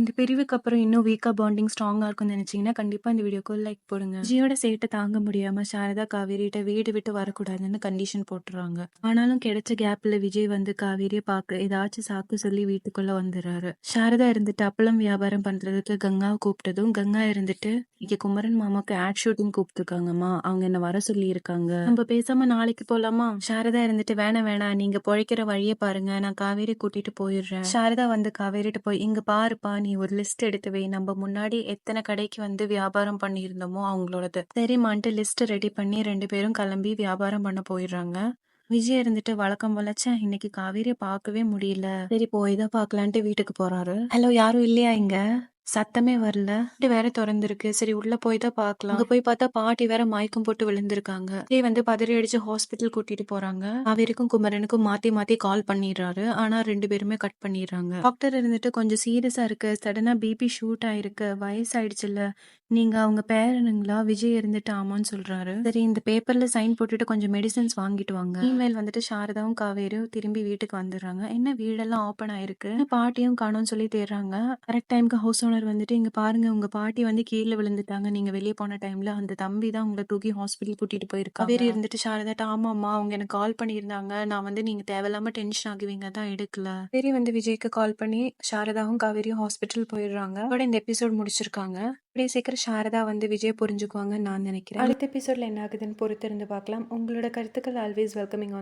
இந்த பிரிவுக்கு அப்புறம் இன்னும் வீக்கா பாண்டிங் ஸ்ட்ராங்கா இருக்கும்னு நினைச்சீங்கன்னா, கண்டிப்பா இந்த வீடியோக்கு லைக் போடுங்க. ஜியோட சேட்டை தாங்க முடியாம சாரதா, காவேரிட்ட வீடு விட்டு வரக்கூடாதுன்னு கண்டிஷன் போட்டுறாங்க ஆனாலும் கிடைச்ச கேப்ல விஜய் வந்து காவேரியை பார்க்க ஏதாச்சும் சாக்கு சொல்லி வீட்டுக்குள்ள வந்துடுறாரு சாரதா இருந்துட்டு அப்பளம் வியாபாரம் பண்றதுக்கு கங்காவை கூப்பிட்டதும், கங்கா இருந்துட்டு இங்க குமரன் மாமாக்கு ஆட் ஷூட்டிங் கூப்பிட்டுருக்காங்கம்மா. அவங்க என்ன வர சொல்லியிருக்காங்க. நம்ம பேசாம நாளைக்கு போலாமா? சாரதா இருந்துட்டு வேணாம் வேணாம் நீங்க பொழைக்கிற வழியை பாருங்க. நான் காவேரி கூட்டிட்டு போயிடுறேன். சாரதா வந்து காவேரிட்டு போய் இங்க பாருப்பா நீ நீ ஒரு லிஸ்ட் எடுத்து வை. நம்ம முன்னாடி எத்தனை கடைக்கு வந்து வியாபாரம் பண்ணியிருந்தோமோ அவங்களோடது. சரிம்மான்ட்டு லிஸ்ட் ரெடி பண்ணி ரெண்டு பேரும் கிளம்பி வியாபாரம் பண்ண போயிடுறாங்க. விஜய் இருந்துட்டு வழக்கம் போல இன்னைக்கு காவேரிய பார்க்கவே முடியல. சரி போய் தான் பார்க்கலான்ட்டு வீட்டுக்கு போறாரு. ஹலோ யாரும் இல்லையா இங்க? சத்தமே வரல. வீடு வேற திறந்திருக்கு. சரி உள்ள போய் தான் பார்க்கலாம். அங்க போய் பார்த்தா பாட்டி வேற மயக்கம் போட்டு விழுந்திருக்காங்க. இதே வந்து பதறி அடிச்சு ஹாஸ்பிட்டல் கூட்டிட்டு போறாங்க. அவருக்கும் குமரனுக்கும் மாத்தி மாத்தி கால் பண்ணிடுறாரு. ஆனா ரெண்டு பேருமே கட் பண்ணிடுறாங்க. டாக்டர் இருந்துட்டு கொஞ்சம் சீரியஸா இருக்கு. சடனா பிபி ஷூட் ஆயிருக்கு. வயசாயிடுச்சுல்ல. நீங்க அவங்க பேரனுங்களா? விஜய் இருந்துட்டு ஆமான்னு சொல்றாரு. சரி இந்த பேப்பர்ல சைன் போட்டுட்டு கொஞ்சம் மெடிசன்ஸ் வாங்கிட்டு வாங்க. இமெயில் வந்துட்டு சாரதாவும் காவேரியும் திரும்பி வீட்டுக்கு வந்துடுறாங்க. என்ன வீடெல்லாம் ஓப்பன் ஆயிருக்கு. பாட்டியும் காணோம்னு சொல்லி தேடுறாங்க. கரெக்ட் டைம்க்கு ஹவுஸ் ஓனர் வந்துட்டு இங்க பாருங்க உங்க பாட்டி வந்து கீழ விழுந்துட்டாங்க. நீங்க வெளிய போன டைம்ல அந்த தம்பி தான் உங்கள தூக்கி ஹாஸ்பிட்டல் கூட்டிட்டு போயிருக்காங்க. காவேரி இருந்துட்டு சாரதாட்ட ஆமாம்மா அவங்க எனக்கு கால் பண்ணியிருந்தாங்க. நான் வந்து நீங்க தேவையில்லாம டென்ஷன் ஆகுவீங்க தான் எடுக்கல. காவேரி வந்து விஜய்க்கு கால் பண்ணி சாரதாவும் காவேரியும் ஹாஸ்பிட்டல் போயிடுறாங்க. இதோட இந்த எபிசோட் முடிச்சிருக்காங்க. கூடிய சீக்கிரம் சாரதா வந்து விஜய் புரிஞ்சுக்குவாங்கன்னு நான் நினைக்கிறேன். அடுத்த எபிசோட்ல என்ன ஆகுதுன்னு பொறுத்திருந்து பார்க்கலாம். உங்களோட கருத்துக்கள் ஆல்வேஸ் வெல்கமிங்